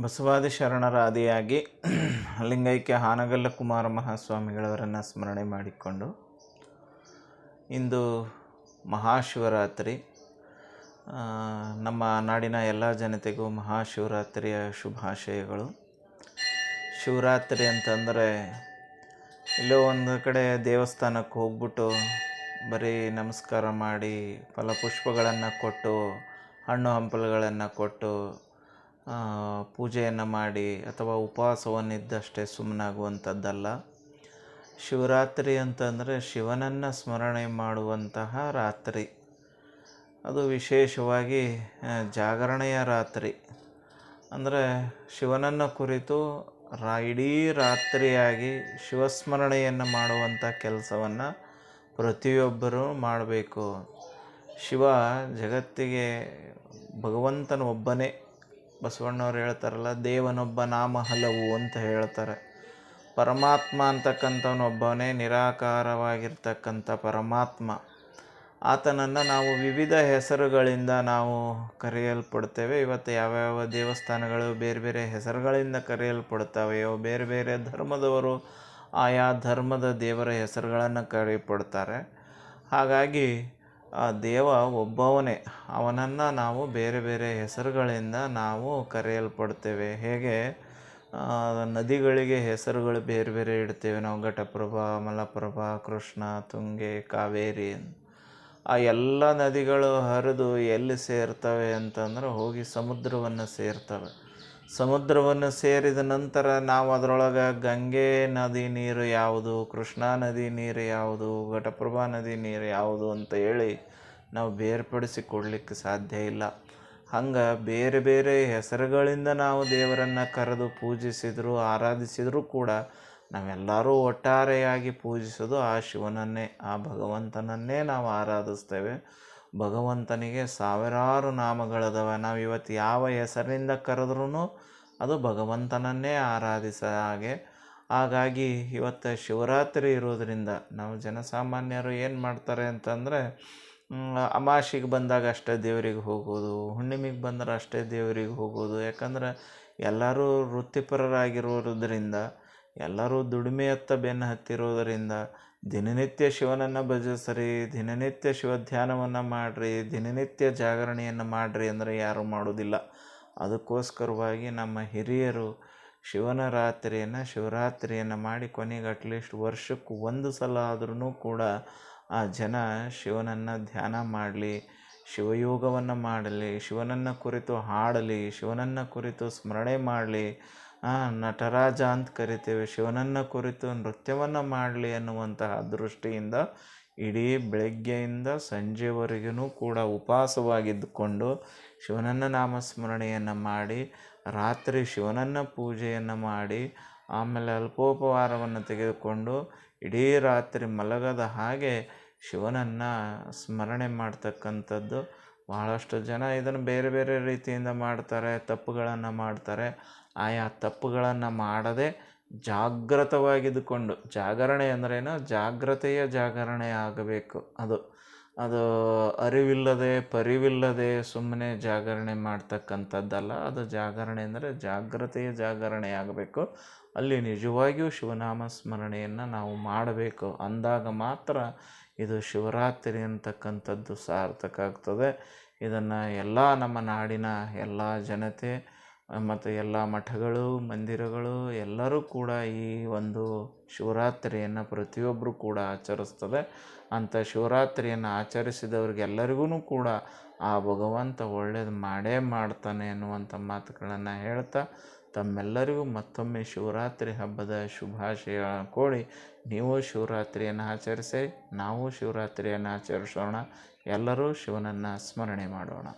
ಬಸವಾದಿ ಶರಣರ ಆದಿಯಾಗಿ ಲಿಂಗೈಕ್ಯ ಹಾನಗಲ್ಲ ಕುಮಾರ ಮಹಾಸ್ವಾಮಿಗಳವರನ್ನು ಸ್ಮರಣೆ ಮಾಡಿಕೊಂಡು ಇಂದು ಮಹಾಶಿವರಾತ್ರಿ. ನಮ್ಮ ನಾಡಿನ ಎಲ್ಲ ಜನತೆಗೂ ಮಹಾಶಿವರಾತ್ರಿಯ ಶುಭಾಶಯಗಳು. ಶಿವರಾತ್ರಿ ಅಂತಂದರೆ ಎಲ್ಲೋ ಒಂದು ಕಡೆ ದೇವಸ್ಥಾನಕ್ಕೆ ಹೋಗ್ಬಿಟ್ಟು ಬರೀ ನಮಸ್ಕಾರ ಮಾಡಿ ಫಲಪುಷ್ಪಗಳನ್ನು ಕೊಟ್ಟು, ಹಣ್ಣು ಹಂಪಲುಗಳನ್ನು ಕೊಟ್ಟು ಪೂಜೆಯನ್ನು ಮಾಡಿ ಅಥವಾ ಉಪವಾಸವನ್ನಿದ್ದಷ್ಟೇ ಸುಮ್ಮನಾಗುವಂಥದ್ದಲ್ಲ ಶಿವರಾತ್ರಿ ಅಂತಂದರೆ ಶಿವನನ್ನು ಸ್ಮರಣೆ ಮಾಡುವಂತಹ ರಾತ್ರಿ. ಅದು ವಿಶೇಷವಾಗಿ ಜಾಗರಣೆಯ ರಾತ್ರಿ. ಅಂದರೆ ಶಿವನನ್ನು ಕುರಿತು ರಾ, ಇಡೀ ರಾತ್ರಿಯಾಗಿ ಶಿವಸ್ಮರಣೆಯನ್ನು ಮಾಡುವಂಥ ಕೆಲಸವನ್ನು ಪ್ರತಿಯೊಬ್ಬರೂ ಮಾಡಬೇಕು. ಶಿವ ಜಗತ್ತಿಗೆ ಭಗವಂತನ ಒಬ್ಬನೇ ಬಸವಣ್ಣವ್ರು ಹೇಳ್ತಾರಲ್ಲ, ದೇವನೊಬ್ಬ ನಾಮ ಹಲವು ಅಂತ ಹೇಳ್ತಾರೆ. ಪರಮಾತ್ಮ ಅಂತಕ್ಕಂಥವನೊಬ್ಬನೇ ನಿರಾಕಾರವಾಗಿರ್ತಕ್ಕಂಥ ಪರಮಾತ್ಮ. ಆತನನ್ನು ನಾವು ವಿವಿಧ ಹೆಸರುಗಳಿಂದ ನಾವು ಕರೆಯಲ್ಪಡ್ತೇವೆ. ಇವತ್ತು ಯಾವ್ಯಾವ ದೇವಸ್ಥಾನಗಳು ಬೇರೆ ಬೇರೆ ಹೆಸರುಗಳಿಂದ ಕರೆಯಲ್ಪಡ್ತಾವೆಯೋ, ಬೇರೆ ಬೇರೆ ಧರ್ಮದವರು ಆಯಾ ಧರ್ಮದ ದೇವರ ಹೆಸರುಗಳನ್ನು ಕರೆಯಲ್ಪಡ್ತಾರೆ. ಹಾಗಾಗಿ ಆ ದೇವ ಒಬ್ಬವನೇ. ಅವನನ್ನು ನಾವು ಬೇರೆ ಬೇರೆ ಹೆಸರುಗಳಿಂದ ನಾವು ಕರೆಯಲ್ಪಡ್ತೇವೆ. ಹೇಗೆ? ನದಿಗಳಿಗೆ ಹೆಸರುಗಳು ಬೇರೆ ಬೇರೆ ಇಡ್ತೇವೆ. ನಾವು ಘಟಪ್ರಭಾ, ಮಲಪ್ರಭಾ, ಕೃಷ್ಣ, ತುಂಗೆ, ಕಾವೇರಿ ಆ ಎಲ್ಲ ನದಿಗಳು ಹರಿದು ಎಲ್ಲಿ ಸೇರ್ತವೆ ಅಂತಂದ್ರೆ ಹೋಗಿ ಸಮುದ್ರವನ್ನು ಸೇರ್ತವೆ. ಸಮುದ್ರವನ್ನು ಸೇರಿದ ನಂತರ ನಾವು ಅದರೊಳಗೆ ಗಂಗೆ ನದಿ ನೀರು ಯಾವುದು, ಕೃಷ್ಣಾ ನದಿ ನೀರು ಯಾವುದು, ಘಟಪ್ರಭಾ ನದಿ ನೀರು ಯಾವುದು ಅಂತ ಹೇಳಿ ನಾವು ಬೇರ್ಪಡಿಸಿ ಕೊಡಲಿಕ್ಕೆ ಸಾಧ್ಯ ಇಲ್ಲ. ಹಂಗೆ ಬೇರೆ ಬೇರೆ ಹೆಸರುಗಳಿಂದ ನಾವು ದೇವರನ್ನು ಕರೆದು ಪೂಜಿಸಿದರೂ, ಆರಾಧಿಸಿದರೂ ಕೂಡ ನಾವೆಲ್ಲರೂ ಒಟ್ಟಾರೆಯಾಗಿ ಪೂಜಿಸೋದು ಆ ಶಿವನನ್ನೇ, ಆ ಭಗವಂತನನ್ನೇ ನಾವು ಆರಾಧಿಸ್ತೇವೆ. ಭಗವಂತನಿಗೆ ಸಾವಿರಾರು ನಾಮಗಳದವ. ನಾವು ಇವತ್ತು ಯಾವ ಹೆಸರಿನಿಂದ ಕರೆದ್ರೂ ಅದು ಭಗವಂತನನ್ನೇ ಆರಾಧಿಸ ಹಾಗೆ. ಹಾಗಾಗಿ ಇವತ್ತು ಶಿವರಾತ್ರಿ ಇರೋದರಿಂದ ನಾವು ಜನಸಾಮಾನ್ಯರು ಏನು ಮಾಡ್ತಾರೆ ಅಂತಂದರೆ ಅಮಾಸಿಗೆ ಬಂದಾಗ ಅಷ್ಟೇ ದೇವರಿಗೆ ಹೋಗೋದು, ಹುಣ್ಣಿಮೆಗೆ ಬಂದ್ರೆ ಅಷ್ಟೇ ದೇವರಿಗೆ ಹೋಗೋದು. ಯಾಕಂದ್ರೆ ಎಲ್ಲರೂ ವೃತ್ತಿಪರರಾಗಿರೋದ್ರಿಂದ, ಎಲ್ಲರೂ ದುಡಿಮೆಯತ್ತ ಬೆನ್ನು ಹತ್ತಿರೋದರಿಂದ ದಿನನಿತ್ಯ ಶಿವನನ್ನು ಭಜಿಸ್ರಿ, ದಿನನಿತ್ಯ ಶಿವ ಧ್ಯಾನವನ್ನು ಮಾಡಿರಿ, ದಿನನಿತ್ಯ ಜಾಗರಣೆಯನ್ನು ಮಾಡಿರಿ ಅಂದರೆ ಯಾರೂ ಮಾಡೋದಿಲ್ಲ. ಅದಕ್ಕೋಸ್ಕರವಾಗಿ ನಮ್ಮ ಹಿರಿಯರು ಶಿವನ ರಾತ್ರಿಯನ್ನು ಶಿವರಾತ್ರಿಯನ್ನು ಮಾಡಿ ಕೊನೆಗೆ ಅಟ್ಲೀಸ್ಟ್ ವರ್ಷಕ್ಕೆ ಒಂದು ಸಲ ಆದ್ರೂ ಕೂಡ ಆ ಜನ ಶಿವನನ್ನು ಧ್ಯಾನ ಮಾಡಲಿ, ಶಿವಯೋಗವನ್ನು ಮಾಡಲಿ, ಶಿವನನ್ನು ಕುರಿತು ಹಾಡಲಿ, ಶಿವನನ್ನು ಕುರಿತು ಸ್ಮರಣೆ ಮಾಡಲಿ ನಟರಾಜ ಅಂತ ಕರಿತೇವೆ. ಶಿವನನ್ನು ಕುರಿತು ನೃತ್ಯವನ್ನು ಮಾಡಲಿ ಅನ್ನುವಂತಹ ದೃಷ್ಟಿಯಿಂದ ಇಡೀ ಬೆಳಗ್ಗೆಯಿಂದ ಸಂಜೆವರೆಗೂ ಕೂಡ ಉಪವಾಸವಾಗಿದ್ದುಕೊಂಡು ಶಿವನನ್ನು ನಾಮಸ್ಮರಣೆಯನ್ನು ಮಾಡಿ, ರಾತ್ರಿ ಶಿವನನ್ನು ಪೂಜೆಯನ್ನು ಮಾಡಿ, ಆಮೇಲೆ ಅಲ್ಪೋಪಹಾರವನ್ನು ತೆಗೆದುಕೊಂಡು ಇಡೀ ರಾತ್ರಿ ಮಲಗದ ಹಾಗೆ ಶಿವನನ್ನು ಸ್ಮರಣೆ ಮಾಡ್ತಕ್ಕಂಥದ್ದು ಭಾಳಷ್ಟು ಜನ ಇದನ್ನು ಬೇರೆ ಬೇರೆ ರೀತಿಯಿಂದ ಮಾಡ್ತಾರೆ, ತಪ್ಪುಗಳನ್ನು ಮಾಡ್ತಾರೆ. ಆಯಾ ತಪ್ಪುಗಳನ್ನು ಮಾಡದೆ ಜಾಗೃತವಾಗಿದ್ದುಕೊಂಡು ಜಾಗರಣೆ ಅಂದ್ರೇನು ಜಾಗ್ರತೆಯ ಜಾಗರಣೆ ಆಗಬೇಕು ಅದು. ಅದು ಅರಿವಿಲ್ಲದೆ, ಪರಿವಿಲ್ಲದೆ ಸುಮ್ಮನೆ ಜಾಗರಣೆ ಮಾಡ್ತಕ್ಕಂಥದ್ದಲ್ಲ. ಅದು ಜಾಗರಣೆ ಅಂದರೆ ಜಾಗ್ರತೆಯ ಜಾಗರಣೆ ಆಗಬೇಕು. ಅಲ್ಲಿ ನಿಜವಾಗಿಯೂ ಶಿವನಾಮ ಸ್ಮರಣೆಯನ್ನು ನಾವು ಮಾಡಬೇಕು. ಅಂದಾಗ ಮಾತ್ರ ಇದು ಶಿವರಾತ್ರಿ ಅಂತಕ್ಕಂಥದ್ದು ಸಾರ್ಥಕ ಆಗ್ತದೆ. ಇದನ್ನು ಎಲ್ಲ ನಮ್ಮ ನಾಡಿನ ಎಲ್ಲ ಜನತೆ ಮತ್ತು ಎಲ್ಲ ಮಠಗಳು, ಮಂದಿರಗಳು ಎಲ್ಲರೂ ಕೂಡ ಈ ಒಂದು ಶಿವರಾತ್ರಿಯನ್ನು ಪ್ರತಿಯೊಬ್ಬರು ಕೂಡ ಆಚರಿಸ್ತದೆ. ಅಂಥ ಶಿವರಾತ್ರಿಯನ್ನು ಆಚರಿಸಿದವ್ರಿಗೆಲ್ಲರಿಗೂ ಕೂಡ ಆ ಭಗವಂತ ಒಳ್ಳೇದು ಮಾಡೇ ಮಾಡ್ತಾನೆ ಅನ್ನುವಂಥ ಮಾತುಗಳನ್ನು ಹೇಳ್ತಾ ತಮ್ಮೆಲ್ಲರಿಗೂ ಮತ್ತೊಮ್ಮೆ ಶಿವರಾತ್ರಿ ಹಬ್ಬದ ಶುಭಾಶಯ ಕೋರಿ ನೀವು ಶಿವರಾತ್ರಿಯನ್ನು ಆಚರಿಸಿ, ನಾವು ಶಿವರಾತ್ರಿಯನ್ನು ಆಚರಿಸೋಣ. ಎಲ್ಲರೂ ಶಿವನನ್ನು ಸ್ಮರಣೆ ಮಾಡೋಣ.